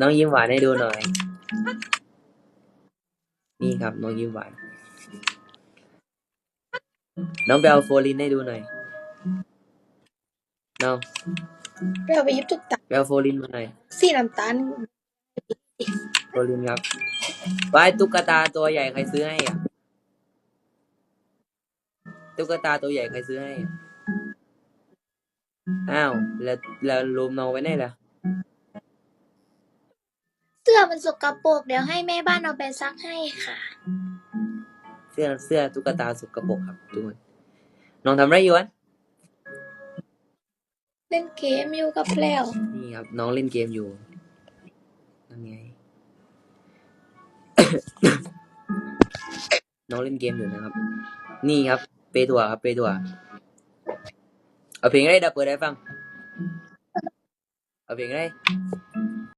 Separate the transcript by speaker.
Speaker 1: น้องยิ้มหวานให้ดูหน่อย นี่ครับ น้องยิ้มหวาน น้องไปเอาโฟลินให้ดูหน่อย น้อง
Speaker 2: เราไปยิบตุ๊กตา
Speaker 1: ไปเอาโฟลินมาหน่อย
Speaker 2: สีน้ำตาล
Speaker 1: โฟลินครับวายตุ๊กตาตัวใหญ่ใครซื้อให้อะ ตุ๊กตาตัวใหญ่ใครซื้อให้อะอ้าว แล้วแล้วรูมน้องไว้ไหนล่ะ
Speaker 2: เสื้อ มันสกปรกเดี๋ยวให้แม่บ้านเอาไปซักให้ค่ะ
Speaker 1: เสื้อเสื้อตุ๊กตาสกปรกครับทุกคนน้องทำอะไรอยู่วะ
Speaker 2: เล่นเกมอยู่กับแพลว
Speaker 1: นี่ครับ น้องเล่นเกมอยู่ทำไง น้องเล่นเกมอยู่นะครับ นี่ครับ เปตัวครับ เปตัวเอาเพลงอะไรดับเปิดให้ฟัง เอาเพลงอะไร